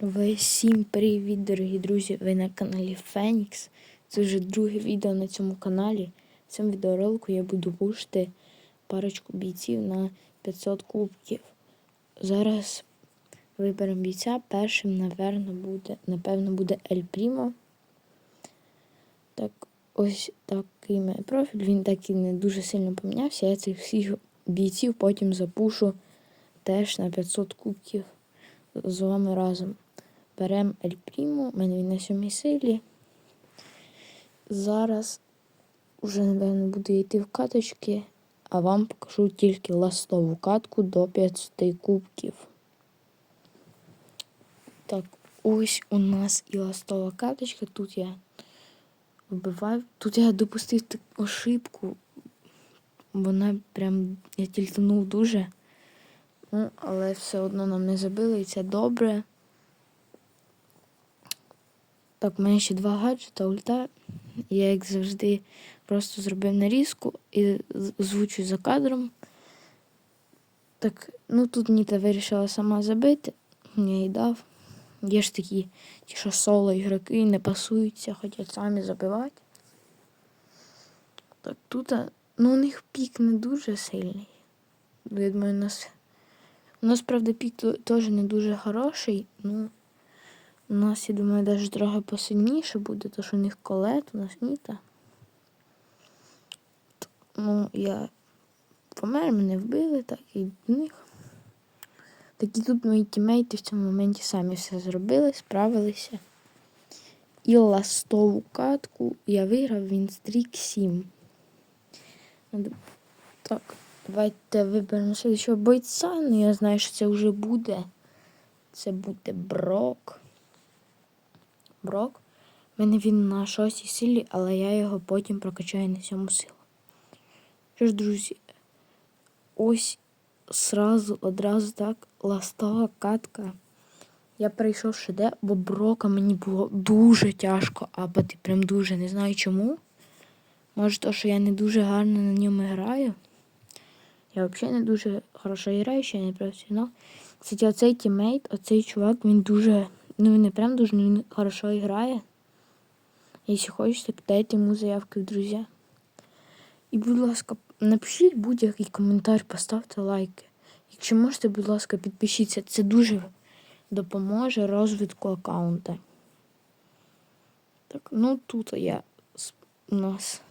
Всім привіт, дорогі друзі! Ви на каналі Фенікс. Це вже друге відео на цьому каналі. В цьому відеоролику я буду пушити парочку бійців на 500 кубків. Зараз виберемо бійця. Першим, напевно, буде, напевно, буде Ель Прімо. Так, ось такий мене профіль. Він так і не дуже сильно помінявся. Я цих всіх бійців потім запушу теж на 500 кубків з вами разом. Беремо Ель Пріму, в мене він на сьомій силі. Зараз вже, напевно, буду йти в каточки, а вам покажу тільки ластову катку до 500 кубків. Так, ось у нас і ластова каточка. Тут я вбиваю. Тут я допустив таку ошибку. Вона прям я тільтанув дуже. Ну, але все одно нам не забили, і це добре. Так, у мене ще два гаджета, ульта. Я, як завжди, просто зробив нарізку і звучу за кадром. Так, ну тут Ніта вирішила сама забити, я їй дав. Є ж такі, ті, що соло ігроки не пасуються, хочуть самі забивати. Так, тут, ну у них пік не дуже сильний. Я думаю, у нас у нас, правда, пік теж не дуже хороший. Ну, у нас, я думаю, навіть трохи посильніше буде, тому що у них колет, у нас ніта. Ну, я помер, мене вбили, так і в них. Такі тут мої тімейти в цьому моменті самі все зробили, справилися. І ластову катку я виграв він стрік 7. Так. Давайте виберемо следующого бойця. Ну, я знаю, що це вже буде. Це буде Брок. Брок. Мене він на шостій силі, але я його потім прокачаю на сьому силу. Що ж, друзі, ось сразу, одразу так, ластова катка. Я прийшов шеде, бо Брока мені було дуже тяжко апати. Прям дуже. Не знаю чому. Може, то, що я не дуже гарно на ньому граю. Я взагалі не дуже хорошо граю, ще не професіонал. Кстати, оцей тімейт, оцей чувак, він дуже, ну він не прям дуже він хорошо грає. Якщо хочете, дайте йому заявки в друзі. І, будь ласка, напишіть будь-який коментар, поставте лайки. Якщо можете, будь ласка, підпишіться. Це дуже допоможе розвитку аккаунта. Так, ну тут я у нас.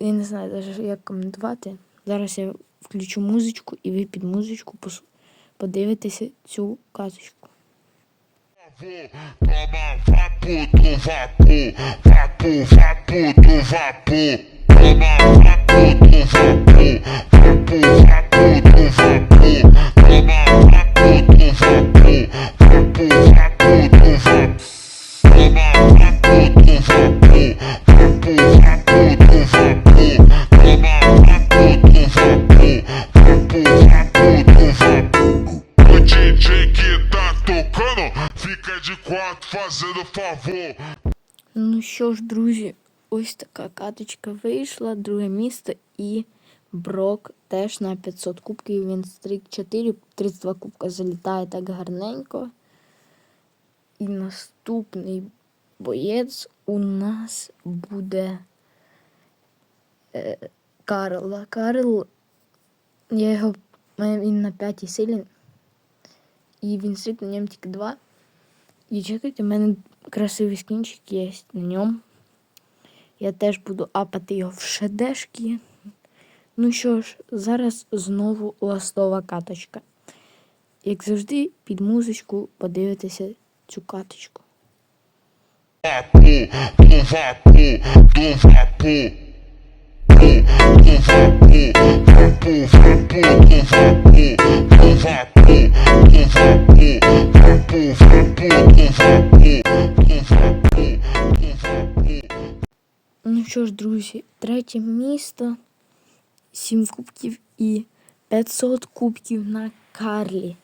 Я не знаю навіть як коментувати. Зараз я включу музичку і ви під музичку подивитеся цю казочку. Toma vapo do vapor, vapo, vapo do vapor. Toma vapo do vapor, vapo, vapo fica de quatro fazendo favor. Ну що ж, друзі, ось така каточка вийшла, друге місце і Брок теж на 500 кубків. Він стрік 4, 32 кубка залітає так гарненько. І наступний боєць у нас буде е, Карл. Карл, я його він на п'ятій силі. І він стрік на ньому тільки 2. І чекайте, у мене красивий скінчик є на ньому. Я теж буду апати його в шедешки. Ну що ж, зараз знову ластова каточка. Як завжди, під музичку подивитися цю каточку. Ну що ж, друзі, третє місто, 7 кубків і 500 кубків на Карлі.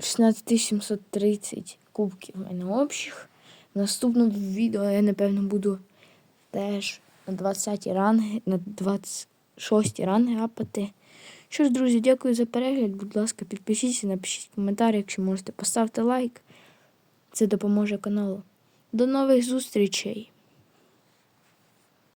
16730 кубків у мене общих. В наступному відео я, напевно, буду теж на 20 ранги, на 26 ранги апати, Що ж, друзі, дякую за перегляд. Будь ласка, підпишіться, напишіть коментар, якщо можете, поставте лайк. Це допоможе каналу. До нових зустрічей!